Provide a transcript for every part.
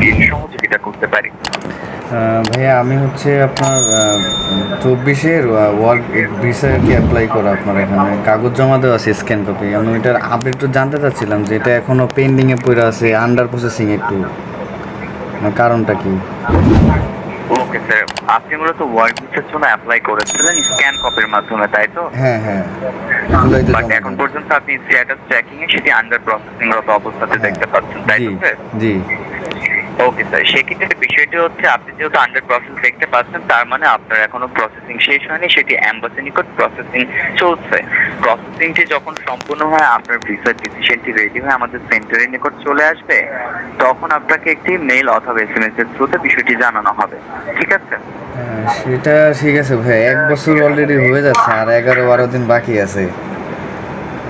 দিয়ে সহযোগিতা করতে পারি? ভাইয়া আমি হচ্ছে আপনার চব্বিশের ওয়ার্ক ভিসা কি অ্যাপ্লাই করা আপনার এখানে। কাগজ জমা দেওয়া আছে স্ক্যান কপি আমি ওইটার আপডেট একটু জানতে চাচ্ছিলাম যে এটা এখনও পেন্ডিংয়ে পড়ে আছে আন্ডার প্রসেসিং একটু। মানে কারণটা কি? ওকে স্যার আপনি মূলত ওয়ার্ক ভিসার জন্য অ্যাপ্লাই করেছিলেন স্ক্যান কপির মাধ্যমে তাই তো? হ্যাঁ হ্যাঁ। বাট এখন পর্যন্ত আপনি স্ট্যাটাস চেকিং এ সেটি আন্ডার প্রসেসিং রত অবস্থাতে দেখতে পাচ্ছেন তাই জি তো স্যার জি স্যার সেক্ষেত্রে বিষয়টি হচ্ছে আপনি যেহেতু আন্ডার প্রসেস দেখতে পাচ্ছেন তার মানে আপনার এখনও প্রসেসিং শেষ হয়নি সেটি অ্যাম্বাসি নিকট প্রসেসিং চলছে। প্রসেসিংটি যখন সম্পূর্ণ হয় আপনার ভিসার ডিসিশনটি রেডি হয়ে আমাদের সেন্টারের নিকট চলে আসবে তখন আপনাকে একটি মেইল অথবা এস এম এস এর থ্রুতে বিষয়টি জানানো হবে। ঠিক আছে? হ্যাঁ, সেটা ঠিক আছে ভাই। এক বছর অলরেডি হয়ে যাচ্ছে আর এগারো বারো দিন বাকি আছে।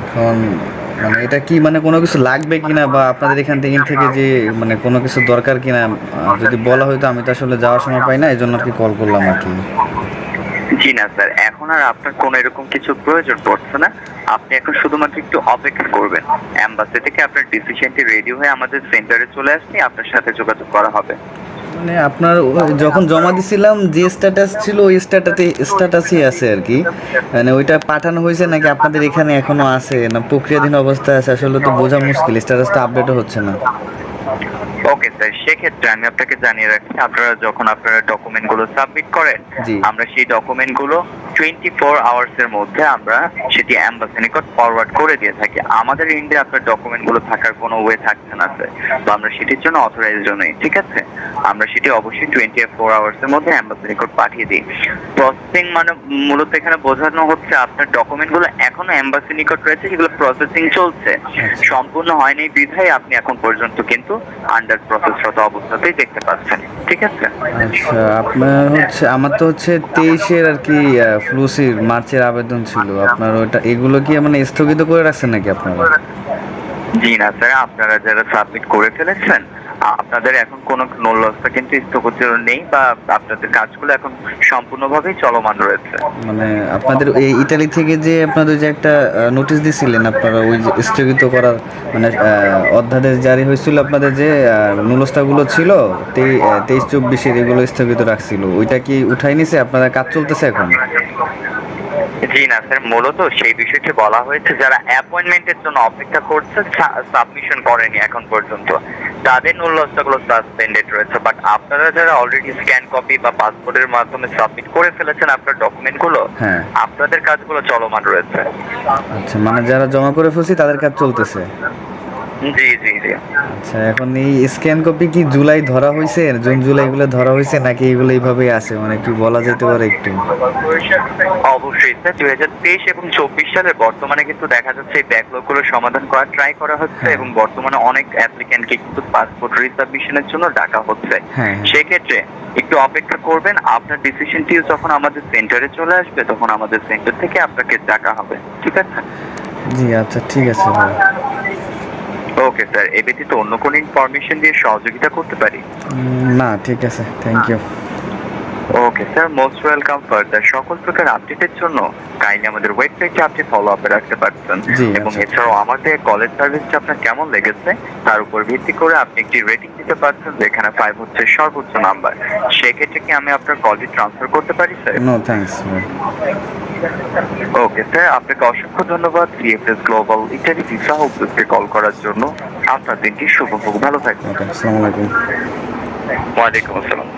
এখন মানে এটা কি মানে কোনো কিছু লাগবে কিনা বা আপনাদের এখান থেকে থেকে যে মানে কোনো কিছু দরকার কিনা যদি বলা হয়তো আমি তো আসলে যাওয়ার সময় পাই না এই জন্য আর কি কল করলাম আর কি। জি না স্যার, এখন আর আপনার কোনো এরকম কিছু প্রয়োজন পড়ছে না। আপনি এখন শুধুমাত্র একটু অপেক্ষা করবেন। অ্যাম্বাসি থেকে আপনার ডিসিশনটি রেডি হয়ে আমাদের সেন্টারে চলে আসলে আপনার সাথে যোগাযোগ করা হবে। মানে আপনার যখন জমা দিছিলাম যে স্ট্যাটাস ছিল ওই স্ট্যাটাসে স্ট্যাটাসই আছে আর কি। মানে ওইটা পাঠানো হয়েছে নাকি আপনাদের এখানে এখনও আছে? না প্রক্রিয়াধীন অবস্থা আছে? আসলে তো বোঝা মুশকিল স্ট্যাটাসটা আপডেট হচ্ছে না। ওকে স্যার সেক্ষেত্রে আমি আপনাকে জানিয়ে রাখছি আপনারা যখন আপনারা ডকুমেন্টগুলো সাবমিট করেন। আমরা সেই ডকুমেন্টগুলো টোয়েন্টি ফোর আওয়ার্স এর মধ্যে আমরা সেটি অ্যাম্বাসি নিকট ফরওয়ার্ড করে দিয়ে থাকি। আমাদের ইন্ডিয়া আপনার ডকুমেন্টগুলো থাকার কোনো ওয়ে থাকছে না বা আমরা সেটির জন্য অথরাইজ নই, ঠিক আছে? আমরা সেটি অবশ্যই টোয়েন্টি ফোর আওয়ার্স এর মধ্যে অ্যাম্বাসি নিকট পাঠিয়ে দিই। প্রসেসিং মানে মূলত এখানে বোঝানো হচ্ছে আপনার ডকুমেন্টগুলো এখনও অ্যাম্বাসি নিকট রয়েছে, সেগুলো প্রসেসিং চলছে। সম্পূর্ণ হয়নি বিধায় আপনি এখন পর্যন্ত কিন্তু আন্ডার প্রসেসরত অবস্থাতেই দেখতে পাচ্ছেন। ঠিক আছে? আচ্ছা আপনার হচ্ছে আমার তো হচ্ছে তেইশের আর কি ফ্লুসির মার্চের আবেদন ছিল। আপনার ওটা এগুলো কি মানে স্থগিত করে রাখছেন নাকি আপনারা? জি না স্যার আপনারা যারা সাবমিট করে ফেলেছেন আপনাদের এখন কোনো নলস্তা কিন্তু স্থগিত নেই বা আপনাদের কাজগুলো এখন সম্পূর্ণভাবেই চলমান রয়েছে। মানে আপনাদের এই ইটালি থেকে যে আপনাদের যে একটা নোটিশ দিছিলেন আপনারা ওই যে স্থগিত করার মানে অধ্যাদেশ জারি হয়েছিল আপনাদের যে নুলস্তাগুলো ছিল তেইশ চব্বিশের এগুলো স্থগিত রাখছিল। ওইটা কি উঠাই নিছে? আপনারা কাজ চলতেছে এখন? জি না স্যার মূলত সেই বিষয়টি বলা হয়েছে যারা অ্যাপয়েন্টমেন্টের জন্য অপেক্ষা করছে সাবমিশন করেনি এখন পর্যন্ত। তাদের নূল্যস্তাগুলো সাসপেন্ডেড রয়েছে বাট আপনারা যারা অলরেডি স্ক্যান কপি বা পাসপোর্টের মাধ্যমে সাবমিট করে ফেলেছেন আপনার ডকুমেন্টগুলো হ্যাঁ। আপনাদের কাজগুলো চলমান রয়েছে। আচ্ছা মানে যারা জমা করে ফেলছি তাদের কাজ চলতেছে? জি জি জি। আচ্ছা এখন এই স্ক্যান কপি কি জুলাই ধরা হয়েছে জুন জুলাই এগুলো ধরা হয়েছে নাকি এগুলো এইভাবেই আছে? মানে একটু বলা যেতে পারে একটু। অবশ্যই স্যার দুই হাজার তেইশ এবং চব্বিশ সালের বর্তমানে কিন্তু দেখা যাচ্ছে এই ব্যাকলগুলো সমাধান করার ট্রাই করা হচ্ছে হ্যাঁ। এবং বর্তমানে অনেক অ্যাপ্লিক্যান্টকে কিন্তু পাসপোর্ট রিসাবমিশনের জন্য ডাকা হচ্ছে। হ্যাঁ সেক্ষেত্রে একটু অপেক্ষা করবেন আপনার ডিসিশনটিও যখন আমাদের সেন্টারে চলে আসবে তখন আমাদের সেন্টার থেকে আপনাকে ডাকা হবে। ঠিক আছে? জি আচ্ছা ঠিক আছে ওকে স্যার এ ব্যতীত অন্য কোনো ইনফরমেশন দিয়ে সহযোগিতা করতে পারি? না ঠিক আছে thank you okay sir most welcome further সকল প্রকার আপডেটের জন্য। কাইন্ডলি আমাদের ওয়েবসাইটে আপনি ফলো আপে রাখতে পারছেন এবং আচ্ছা। এছাড়াও আমাদের কলেজ সার্ভিসটা আপনার কেমন লেগেছে? তার উপর ভিত্তি করে আপনি একটি রেটিং দিতে পারছেন যেখানে ফাইভ হচ্ছে সর্বোচ্চ নাম্বার সেক্ষেত্রে কি আমি আপনার কলটি ট্রান্সফার করতে পারি স্যার নো থ্যাঙ্কস ভাই ওকে স্যার আপনাকে অসংখ্য ধন্যবাদ। সিএফএস গ্লোবাল ইত্যাদি ভিসা উদ্যোগকে কল করার জন্য। আপনার দিনটি শুভ হোক ভালো থাকবেন। ওকে আসসালামু আলাইকুম। ওয়ালাইকুম আসসালাম।